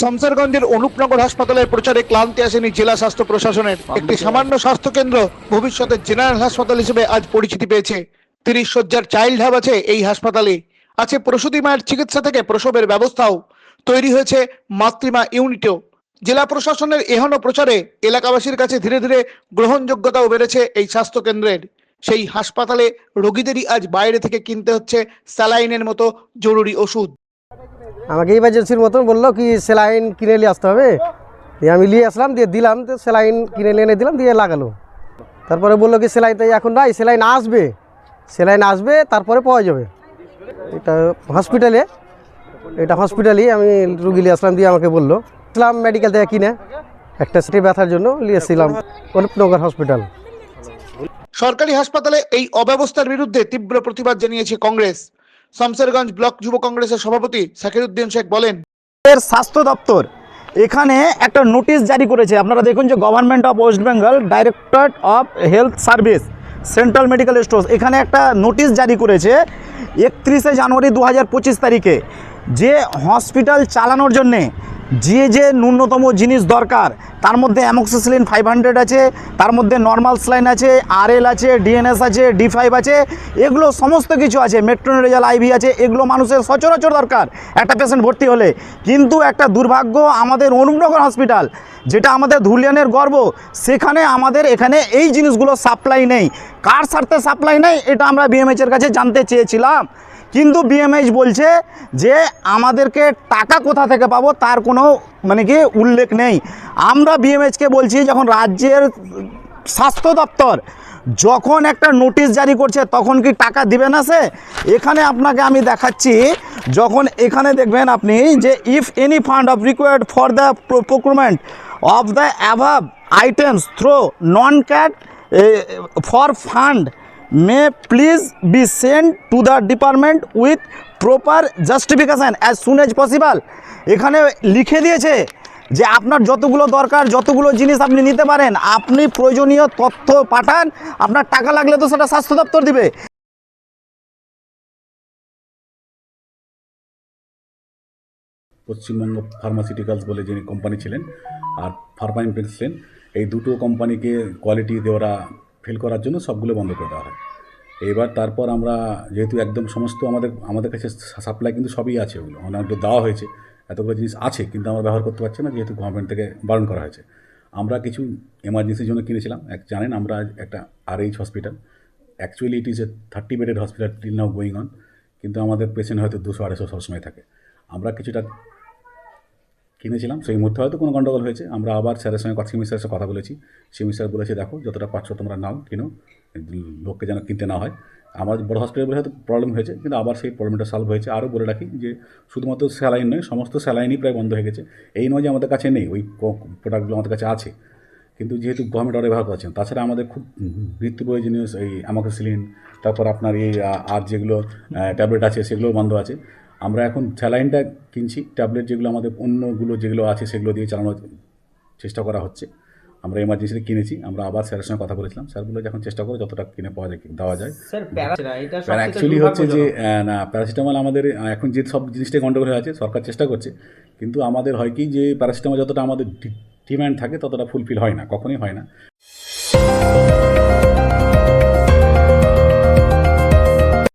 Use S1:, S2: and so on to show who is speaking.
S1: শামসারগঞ্জের অনুপনগর হাসপাতালের প্রচারে ক্লান্তি আসেনি জেলা স্বাস্থ্য প্রশাসনের। একটি সামান্য স্বাস্থ্য কেন্দ্র ভবিষ্যতে জেনারেল হাসপাতাল হিসেবে আজ পরিচিতি পেয়েছে। তিরিশ শয্যার চাইল্ড হাব আছে এই হাসপাতালে। আছে প্রসূতি মায়ের চিকিৎসা থেকে প্রসবের ব্যবস্থাও। তৈরি হয়েছে মাতৃমা ইউনিটও। জেলা প্রশাসনের এহন প্রচারে এলাকাবাসীর কাছে ধীরে ধীরে গ্রহণযোগ্যতাও বেড়েছে এই স্বাস্থ্য কেন্দ্রের সেই হাসপাতালে রোগীদেরই আজ বাইরে থেকে কিনতে হচ্ছে স্যালাইনের মতো জরুরি ওষুধ।
S2: আমাকে ইমার্জেন্সির মতন বলল কি স্যালাইন কিনে নিয়ে আসতে হবে। দিয়ে আমি নিয়ে আসলাম, দিয়ে দিলাম তো স্যালাইন কিনে নিয়ে এনে দিলাম, দিয়ে লাগালো। তারপরে বলল কি স্যালাইন তাই এখন নাই স্যালাইন আসবে। স্যালাইন আসবে, তারপরে পাওয়া যাবে। এটা হসপিটালে এটা হসপিটালই আমি রুগী নিয়ে আসলাম, দিয়ে আমাকে বলল, আসলাম মেডিকেল থেকে কিনে, একটা সিটি ব্যথার জন্য নিয়ে এসেছিলাম অনুপনগর হসপিটাল
S1: সরকারি হাসপাতালে এই অব্যবস্থার বিরুদ্ধে তীব্র প্রতিবাদ জানিয়েছে কংগ্রেস। শামসেরগঞ্জ ব্লক যুব কংগ্রেসের সভাপতি সাকিরুদ্দিন শেখ বলেন,
S3: এর স্বাস্থ্য দপ্তর এখানে একটা নোটিশ জারি করেছে। আপনারা দেখুন যে government of West Bengal directorate of health service central medical store এখানে একটা নোটিশ জারি করেছে একত্রিশে জানুয়ারি দু হাজার পঁচিশ তারিখে যে হসপিটাল চালানোর জন্যে যে যে ন্যূনতম জিনিস দরকার, তার মধ্যে অ্যামোক্সিসিলিন ফাইভ হান্ড্রেড আছে, তার মধ্যে নর্মাল স্লাইন আছে আরএল আছে ডিএনএস আছে ডি ফাইভ আছে, এগুলো সমস্ত কিছু আছে মেট্রোনোরেজাল আইভি আছে, এগুলো মানুষের সচরাচর দরকার, একটা পেশেন্ট ভর্তি হলে। কিন্তু একটা দুর্ভাগ্য আমাদের অনুপনগর হসপিটাল যেটা আমাদের ধুলিয়ানের গর্ব, সেখানে আমাদের এখানে এই জিনিসগুলো সাপ্লাই নেই। কার স্বার্থে সাপ্লাই নেই, এটা আমরা বিএমএইচের কাছে জানতে চেয়েছিলাম। কিন্তু বিএমএইচ বলছে যে আমাদেরকে টাকা কোথা থেকে পাবো তার কোনো মানে কি উল্লেখ নেই। আমরা বিএমএইচকে বলছি যখন রাজ্যের স্বাস্থ্য দপ্তর যখন একটা নোটিশ জারি করছে তখন কি টাকা দিবে না সে? এখানে আপনাকে আমি দেখাচ্ছি যখন এখানে দেখবেন আপনি যে if any fund of required for the procurement of the above items through non cat for fund may please be send to the department with proper justification as soon as possible এখানে লিখে দিয়েছে যে আপনার যতগুলো দরকার, যতগুলো জিনিস আপনি নিতে পারেন, আপনি প্রয়োজনীয় তথ্য পাঠান, আপনার টাকা লাগলে তো সেটা স্বাস্থ্য দপ্তর দিবে।
S4: পশ্চিমবঙ্গ ফার্মাসিউটিক্যালস বলে যিনি কোম্পানি ছিলেন আর ফার্মাইন ছিলেন এই দুটো কোম্পানিকে কোয়ালিটি দেওয়ারা ফেল করার জন্য সবগুলো বন্ধ করে দেওয়া হয়। এবার তারপর আমরা যেহেতু একদম সমস্ত আমাদের আমাদের কাছে সাপ্লাই কিন্তু সবই আছে ওগুলো। অনেকগুলো দেওয়া হয়েছে, এতগুলো জিনিস আছে, কিন্তু আমরা ব্যবহার করতে পারছি না যেহেতু গভর্নমেন্ট থেকে বারণ করা হয়েছে। আমরা কিছু এমার্জেন্সির জন্য কিনেছিলাম। এক জানেন, আমরা একটা R H hospital actually it is a thirty bedded hospital till now going on কিন্তু আমাদের পেশেন্ট হয়তো দুশো, আড়াইশো সবসময় থাকে। আমরা কিছুটা কিনেছিলাম। সেই মুহূর্তে হয়তো কোনো গণ্ডগোল হয়েছে। আমরা আবার স্যারের সঙ্গে সিমি স্যারের সাথে কথা বলেছি। সিমি স্যার বলেছে, দেখো, যতটা পারছ তোমরা নাও, কিনো। লোককে যেন কিনতে না হয়। আমার বড় হসপিটাল হয়তো প্রবলেম হয়েছে, কিন্তু আবার সেই প্রবলেমটা সলভ হয়েছে। আরও বলে রাখি যে, শুধুমাত্র স্যালাইন নয়, সমস্ত স্যালাইনই প্রায় বন্ধ হয়ে গেছে। এই নয় যে আমাদের কাছে নেই, ওই প্রোডাক্টগুলো আমাদের কাছে আছে। কিন্তু যেহেতু গভর্নমেন্ট অর্ডার ব্যবহার করছেন, তাছাড়া আমাদের খুব বৃত্তি প্রয়োজনীয় এই অ্যামাক্সিলিন তারপর আপনার এই আর যেগুলো ট্যাবলেট আছে সেগুলো বন্ধ আছে। আমরা এখন স্যালাইনটা কিনছি ট্যাবলেট যেগুলো আমাদের অন্যগুলো যেগুলো আছে সেগুলো দিয়ে চালানোর চেষ্টা করা হচ্ছে। আমরা এমার্জেন্সিতে কিনেছি আমরা আবার স্যারের সঙ্গে কথা বলেছিলাম। স্যার বলে যখন চেষ্টা করে যতটা কিনে পাওয়া যায় দেওয়া যায়।
S5: স্যার
S4: অ্যাকচুয়ালি হচ্ছে যে না প্যারাসিটামল আমাদের এখন যে সব জিনিসটাই গন্ডগোল হয়ে আছে সরকার চেষ্টা করছে। কিন্তু আমাদের হয় কি যে প্যারাসিটামল যতটা আমাদের ডিম্যান্ড থাকে ততটা ফুলফিল হয় না কখনোই হয় না।